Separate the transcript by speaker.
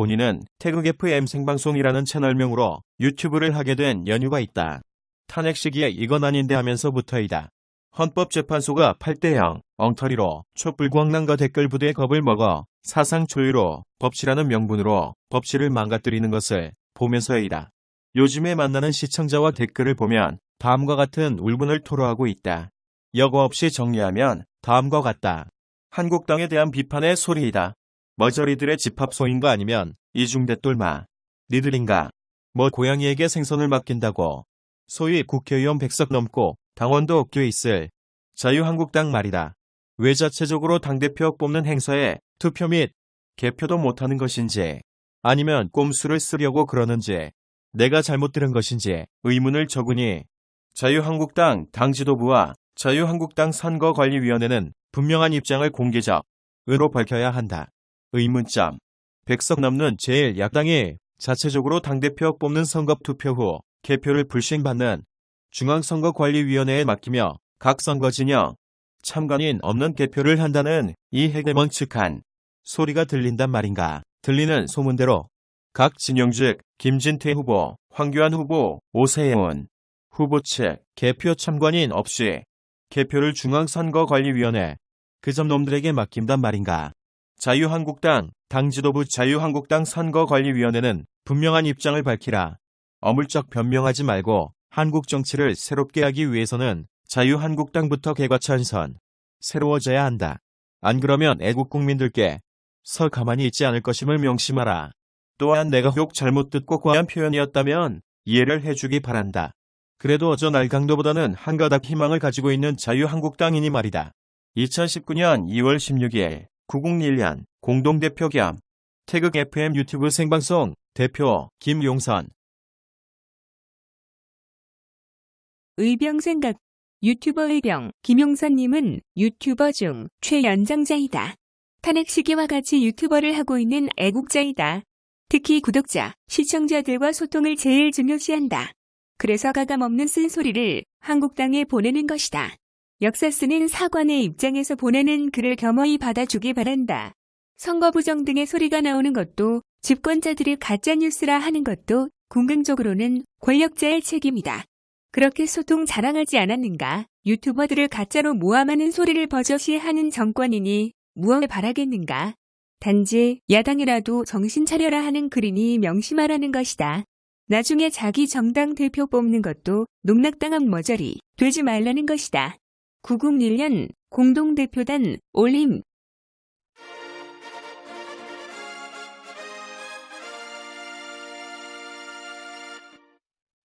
Speaker 1: 본인은 태극 FM 생방송이라는 채널명으로 유튜브를 하게 된 연유가 있다. 탄핵 시기에 이건 아닌데 하면서부터이다. 헌법재판소가 8대0 엉터리로 촛불광란과 댓글 부대의 겁을 먹어 사상 초유로 법치라는 명분으로 법치를 망가뜨리는 것을 보면서이다. 요즘에 만나는 시청자와 댓글을 보면 다음과 같은 울분을 토로하고 있다. 여과 없이 정리하면 다음과 같다. 한국당에 대한 비판의 소리이다. 머저리들의 집합소인가 아니면 이중대 똘마. 니들인가? 뭐 고양이에게 생선을 맡긴다고. 소위 국회의원 100석 넘고 당원도 껴 있을 자유한국당 말이다. 왜 자체적으로 당대표 뽑는 행사에 투표 및 개표도 못하는 것인지 아니면 꼼수를 쓰려고 그러는지 내가 잘못 들은 것인지 의문을 적으니 자유한국당 당 지도부와 자유한국당 선거관리위원회는 분명한 입장을 공개적으로 밝혀야 한다. 의문점. 100석 넘는 제1야당이 자체적으로 당대표 뽑는 선거 투표 후 개표를 불신받는 중앙선거관리위원회에 맡기며 각 선거 진영 참관인 없는 개표를 한다는 이 해괴먼 측한 소리가 들린단 말인가. 들리는 소문대로 각 진영 즉 김진태 후보, 황교안 후보, 오세훈 후보 측 개표 참관인 없이 개표를 중앙선거관리위원회 그 점 놈들에게 맡긴단 말인가. 자유한국당 당 지도부 자유한국당 선거관리위원회는 분명한 입장을 밝히라. 어물쩍 변명하지 말고 한국 정치를 새롭게 하기 위해서는 자유한국당부터 개과천선 새로워져야 한다. 안 그러면 애국 국민들께 서 가만히 있지 않을 것임을 명심하라. 또한 내가 혹 잘못 듣고 과한 표현이었다면 이해를 해주기 바란다. 그래도 저 날강도보다는 한 가닥 희망을 가지고 있는 자유한국당이니 말이다. 2019년 2월 16일 901년 공동대표 겸 태극 FM 유튜브 생방송 대표 김용선
Speaker 2: 의병생각 유튜버 의병 김용선님은 유튜버 중 최연장자이다. 탄핵 시기와 같이 유튜버를 하고 있는 애국자이다. 특히 구독자, 시청자들과 소통을 제일 중요시한다. 그래서 가감없는 쓴소리를 한국당에 보내는 것이다. 역사 쓰는 사관의 입장에서 보내는 글을 겸허히 받아주기 바란다. 선거 부정 등의 소리가 나오는 것도 집권자들이 가짜뉴스라 하는 것도 궁극적으로는 권력자의 책임이다. 그렇게 소통 자랑하지 않았는가? 유튜버들을 가짜로 모함하는 소리를 버젓이 하는 정권이니 무엇을 바라겠는가? 단지 야당이라도 정신 차려라 하는 글이니 명심하라는 것이다. 나중에 자기 정당 대표 뽑는 것도 농락당한 머저리 되지 말라는 것이다. 901년 공동대표단 올림